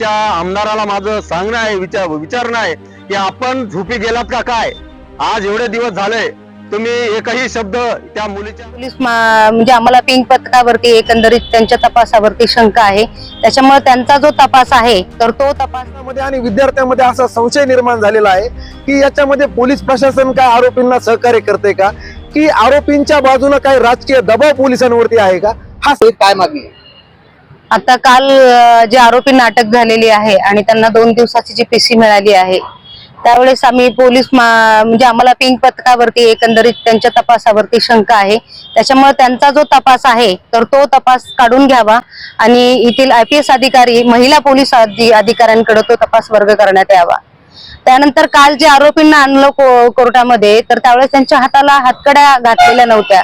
त्या आमदाराला माझं सांगणं आहे विचार विचारणं आहे की आपण झोपी गेलात का काय? आज एवढे दिवस झाले तुम्ही एकही शब्द त्या मुलीच्या पोलीस मा- म्हणजे आम्हाला पिंक पथकावरती एकंदरीत त्यांच्या तपासावरती शंका आहे. त्याच्यामुळे त्यांचा जो तपास आहे तर तो तपासमध्ये आणि विद्यार्थ्यांमध्ये असा संशय निर्माण झालेला आहे की याच्यामध्ये पोलीस प्रशासन काय आरोपींना सहकार्य करते का? की आरोपींच्या बाजूने काही राजकीय दबाव पोलिसांवरती आहे का? हा काय मागणी आहे? आता काल जे आरोपींना अटक झालेली आहे आणि त्यांना दोन दिवसाची जी पीसी मिळाली आहे त्यावेळेस आम्ही पोलीस म्हणजे आम्हाला पिंक पथकावरती एकंदरीत त्यांच्या तपासावरती शंका आहे. त्याच्यामुळे त्यांचा जो तपास आहे तर तो तपास काढून घ्यावा आणि येथील आय पी एस अधिकारी महिला पोलीस अधिकाऱ्यांकडे तो तपास वर्ग करण्यात यावा. त्यानंतर काल जे आरोपींना आणलं को- कोर्टामध्ये तर त्यावेळेस त्यांच्या हाताला हातकड्या घातलेल्या नव्हत्या.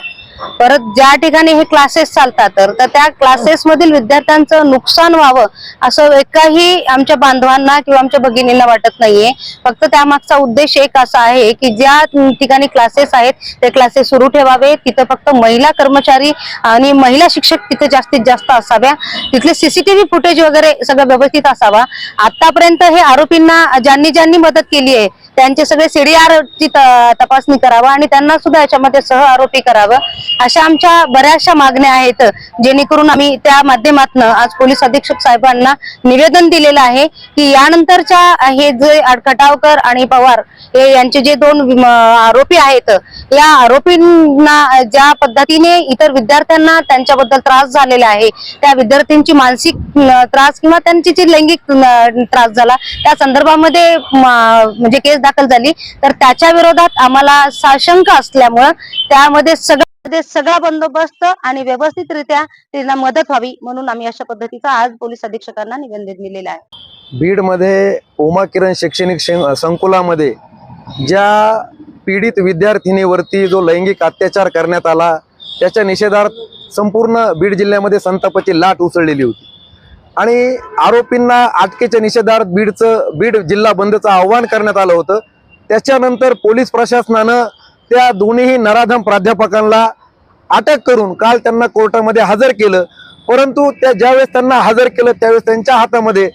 परत ज्या ठिकाणी हे क्लासेस चालतात तर तर त्या क्लासेस मधील विद्यार्थ्यांचं नुकसान व्हावं असं एकाही आमच्या बांधवांना किंवा आमच्या भगिनींना वाटत नाहीये. फक्त त्यामागचा उद्देश एक असा आहे की ज्या ठिकाणी क्लासेस आहेत ते क्लासेस सुरू ठेवावे. तिथं फक्त महिला कर्मचारी आणि महिला शिक्षक तिथे जास्तीत जास्त असाव्या. तिथले सीसीटीव्ही फुटेज वगैरे सगळं व्यवस्थित असावा. आतापर्यंत हे आरोपींना ज्यांनी ज्यांनी मदत केली आहे त्यांचे सगळे सीडीआर ची तपासणी करावा आणि त्यांना सुद्धा याच्यामध्ये सह आरोपी करावं. अशा आमच्या बऱ्याचशा मागण्या आहेत जेणेकरून आम्ही त्या माध्यमातून आज पोलीस अधीक्षक साहेबांना निवेदन दिलेलं आहे की यानंतरच्या हे जे खटावकर आणि पवार हे यांचे जे दोन आरोपी आहेत या आरोपींना ज्या पद्धतीने इतर विद्यार्थ्यांना त्यांच्याबद्दल त्रास झालेला आहे त्या विद्यार्थ्यांची मानसिक त्रास किंवा त्यांची जी लैंगिक त्रास झाला त्या संदर्भामध्ये म्हणजे केस दाखल झाली तर त्याच्या विरोधात आम्हाला साशंक असल्यामुळं त्यामध्ये सगळं मध्ये सगळा बंदोबस्त आणि व्यवस्थितरित्या त्यांना मदत व्हावी म्हणून आम्ही अशा पद्धतीचा आज पोलीस अधीक्षकांना निवेदन दिलेलं आहे. बीडमध्ये उमा किरण शैक्षणिक संकुलामध्ये ज्या पीडित विद्यार्थिनीवरती जो लैंगिक अत्याचार करण्यात आला त्याच्या निषेधार्थ संपूर्ण बीड जिल्ह्यामध्ये संतापाची लाट उसळलेली होती. आणि आरोपींना अटकेच्या निषेधार्थ बीडचं बीड जिल्हा बंदचं आव्हान करण्यात आलं होतं. त्याच्यानंतर पोलीस प्रशासनानं त्या दोन्ही नराधम प्राध्यापकांना अटक करून काल त्यांना कोर्टामध्ये हजर केलं. परंतु त्या ज्यावेळेस त्यांना हजर केलं त्यावेळेस त्यांच्या हातामध्ये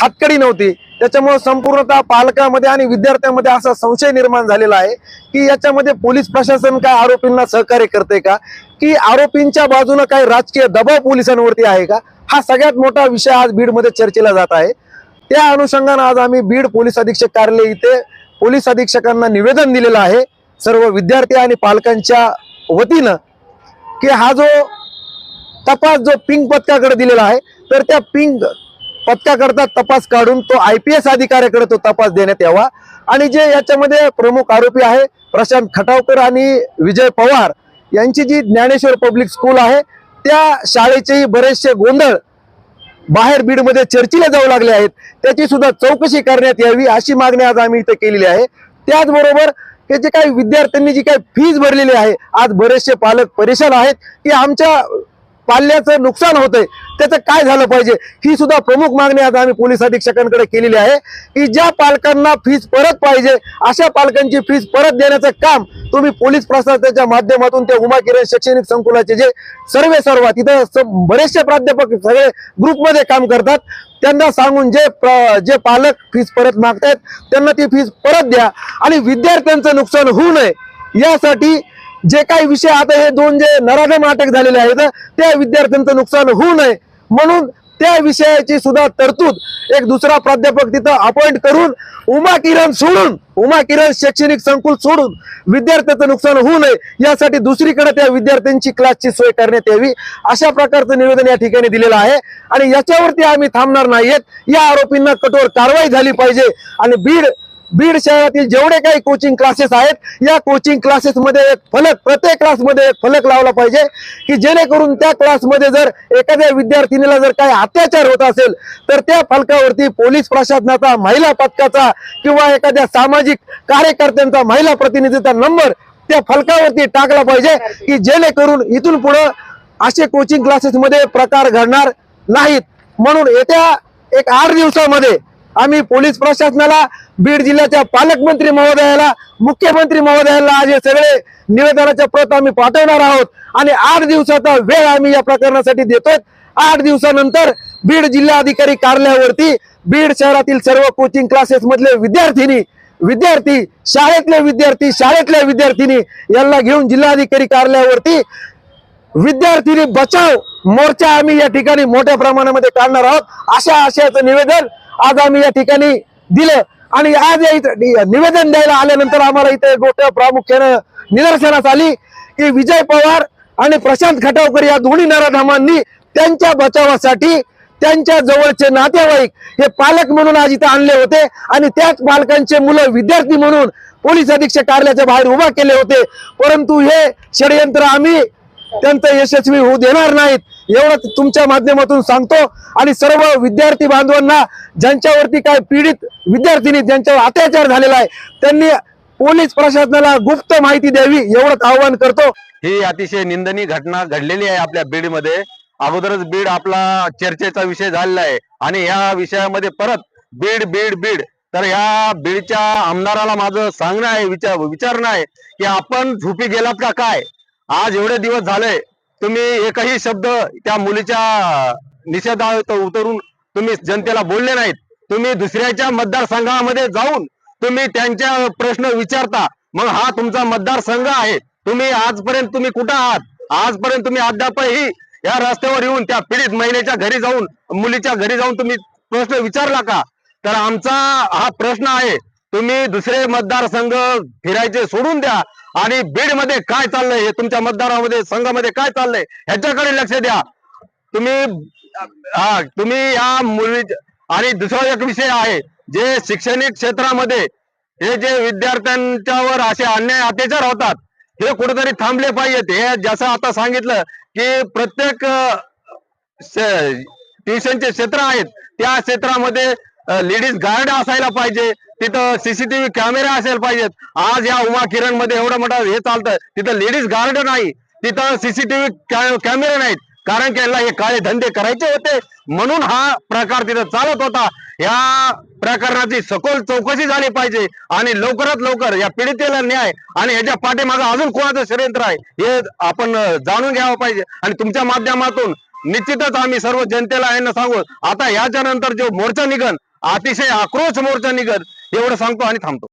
हातकडी नव्हती. त्याच्यामुळे संपूर्णतः पालकामध्ये आणि विद्यार्थ्यांमध्ये असा संशय निर्माण झालेला आहे की याच्यामध्ये पोलीस प्रशासन काय आरोपींना सहकार्य करते का? की आरोपींच्या बाजूने काही राजकीय दबाव पोलिसांवरती आहे का? हा सगळ्यात मोठा विषय आज बीडमध्ये चर्चेला जात आहे. त्या अनुषंगानं आज आम्ही बीड पोलीस अधीक्षक कार्यालय इथे पोलीस अधीक्षकांना निवेदन दिलेलं आहे. सर्व विद्यार्थी आणि पालकांच्या वतीनं की हा जो तपास जो पिंक पथकाकडे दिलेला आहे तर त्या पिंक पथकाकरता तपास काढून तो आय पी एस अधिकाऱ्याकडे तो तपास देण्यात यावा. आणि जे याच्यामध्ये प्रमुख आरोपी आहे प्रशांत खटावकर आणि विजय पवार यांची जी ज्ञानेश्वर पब्लिक स्कूल आहे त्या शाळेचेही बरेचसे गोंधळ बाहेर बीडमध्ये चर्चेला जाऊ लागले आहेत. त्याची सुद्धा चौकशी करण्यात यावी अशी मागणी आज आम्ही इथे केलेली आहे. त्याचबरोबर हे जे काही विद्यार्थ्यांनी जी काही फीज भरलेली आहे आज बरेचसे पालक परेशान आहेत की आमच्या पाल्याचं नुकसान होतंय. त्याचं काय झालं पाहिजे? ही सुद्धा प्रमुख मागणी आता आम्ही पोलीस अधीक्षकांकडे केलेली आहे. की ज्या पालकांना फीज परत पाहिजे अशा पालकांची फीज परत देण्याचं काम तुम्ही पोलीस प्रशासनाच्या माध्यमातून ते उमा किरण शैक्षणिक संकुलाचे जे सर्वे सर्व तिथं बरेचसे प्राध्यापक सगळे ग्रुपमध्ये काम करतात. त्यांना सांगून जे जे पालक फीज परत मागतायत त्यांना ती फीज परत द्या. आणि विद्यार्थ्यांचं नुकसान होऊ नये. यासाठी जे काही विषय आता हे दोन जे नराधम अटक झालेले आहेत त्या विद्यार्थ्यांचं नुकसान होऊ नये. म्हणून त्या विषयाची सुद्धा तरतूद एक दुसरा प्राध्यापक तिथं अपॉइंट करून उमा किरण सोडून उमा किरण शैक्षणिक संकुल सोडून विद्यार्थ्याचं नुकसान होऊ नये यासाठी दुसरीकडे त्या विद्यार्थ्यांची क्लासची सोय करण्यात यावी अशा प्रकारचं निवेदन या ठिकाणी दिलेलं आहे. आणि याच्यावरती आम्ही थांबणार नाहीयेत. या आरोपींना कठोर कारवाई झाली पाहिजे आणि बीड बीड शहरातील जेवढे काही कोचिंग क्लासेस आहेत या कोचिंग क्लासेस मध्ये एक फलक प्रत्येक क्लासमध्ये एक फलक लावला पाहिजे की जेणेकरून त्या क्लासमध्ये जर एखाद्या विद्यार्थिनीला जर काही अत्याचार होत असेल तर त्या फलकावरती पोलीस प्रशासनाचा महिला पथकाचा किंवा एखाद्या सामाजिक कार्यकर्त्यांचा महिला प्रतिनिधीचा नंबर त्या फलकावरती टाकला पाहिजे की जेणेकरून इथून पुढे असे कोचिंग क्लासेस मध्ये प्रकार घडणार नाहीत. म्हणून येत्या एक आठ दिवसामध्ये आम्ही पोलीस प्रशासनाला बीड जिल्ह्याच्या पालकमंत्री महोदयाला मुख्यमंत्री महोदयाला आज हे सगळे निवेदनाच्या प्रत आम्ही पाठवणार आहोत. आणि आठ दिवसाचा वेळ आम्ही या प्रकरणासाठी देतोय. आठ दिवसानंतर बीड जिल्हाधिकारी कार्यालयावरती बीड शहरातील सर्व कोचिंग क्लासेस मधले विद्यार्थिनी विद्यार्थी शाळेतले विद्यार्थी शाळेतल्या विद्यार्थिनी यांना घेऊन जिल्हाधिकारी कार्यालयावरती विद्यार्थिनी बचाव मोर्चा आम्ही या ठिकाणी मोठ्या प्रमाणामध्ये काढणार आहोत. अशा आशयाचं निवेदन आज आम्ही या ठिकाणी दिलं. आणि आज या इथं निवेदन द्यायला आल्यानंतर आम्हाला इथे एक गोष्ट प्रामुख्यानं निदर्शनास आली की विजय पवार आणि प्रशांत खटावकर या दोन्ही नराधामांनी त्यांच्या बचावासाठी त्यांच्या जवळचे नातेवाईक हे पालक म्हणून आज इथं आणले होते. आणि त्याच पालकांचे मुलं विद्यार्थी म्हणून पोलीस अधीक्षक कार्यालयाच्या बाहेर उभा केले होते. परंतु हे षडयंत्र आम्ही त्यांचं यशस्वी होऊ देणार नाहीत. एवढंच तुमच्या माध्यमातून सांगतो. आणि सर्व विद्यार्थी बांधवांना ज्यांच्यावरती काय पीडित विद्यार्थिनी ज्यांच्यावर अत्याचार झालेला आहे त्यांनी पोलीस प्रशासनाला गुप्त माहिती द्यावी एवढंच आवाहन करतो. ही अतिशय निंदनीय घटना घडलेली आहे आपल्या बीडमध्ये अगोदरच बीड आपला चर्चेचा विषय झालेला आहे. आणि या विषयामध्ये परत बीड बीड बीड. तर ह्या बीडच्या आमदाराला माझं सांगणं आहे विचार विचारणं आहे की आपण झोपी गेलात का काय? आज एवढे दिवस झाले तुम्ही एकही शब्द त्या मुलीच्या निषेधात उतरून तुम्ही जनतेला बोलले नाहीत. तुम्ही दुसऱ्याच्या मतदारसंघामध्ये जाऊन तुम्ही त्यांच्या प्रश्न विचारता. मग हा तुमचा मतदारसंघ आहे. तुम्ही आजपर्यंत तुम्ही कुठं आहात? आजपर्यंत तुम्ही अद्यापही या रस्त्यावर येऊन त्या पीडित महिलेच्या घरी जाऊन मुलीच्या घरी जाऊन तुम्ही प्रश्न विचारला का? तर आमचा हा प्रश्न आहे. तुम्ही दुसरे मतदारसंघ फिरायचे सोडून द्या. आणि बीडमध्ये काय चाललंय? हे तुमच्या मतदारामध्ये संघामध्ये काय चाललंय? ह्याच्याकडे लक्ष द्या. तुम्ही हा तुम्ही या मुली आणि दुसरा एक विषय आहे जे शैक्षणिक क्षेत्रामध्ये हे जे विद्यार्थ्यांच्यावर असे अन्याय अत्याचार होतात हे कुठेतरी थांबले पाहिजेत. हे जसं आता सांगितलं की प्रत्येक ट्युशनचे क्षेत्र आहेत त्या क्षेत्रामध्ये लेडीज गार्ड असायला पाहिजे. तिथं सीसीटीव्ही कॅमेरे असायला पाहिजेत. आज या उमा किरणमध्ये एवढं मोठं हे चालतं तिथं लेडीज गार्ड नाही. तिथं सीसीटीव्ही कॅमेरे नाहीत. कारण की हे काळे धंदे करायचे होते. म्हणून हा प्रकार तिथं चालत होता. या प्रकरणाची सखोल चौकशी झाली पाहिजे. आणि लवकरात लवकर या पीडितेला न्याय आणि याच्या पाठीमागे अजून कोणाचं षडयंत्र आहे हे आपण जाणून घ्यावं पाहिजे. आणि तुमच्या माध्यमातून निश्चितच आम्ही सर्व जनतेला यांना सांगू. आता याच्यानंतर जो मोर्चा निघन अतिशय आक्रोश मोर्चा निघत एवढं सांगतो आणि थांबतो.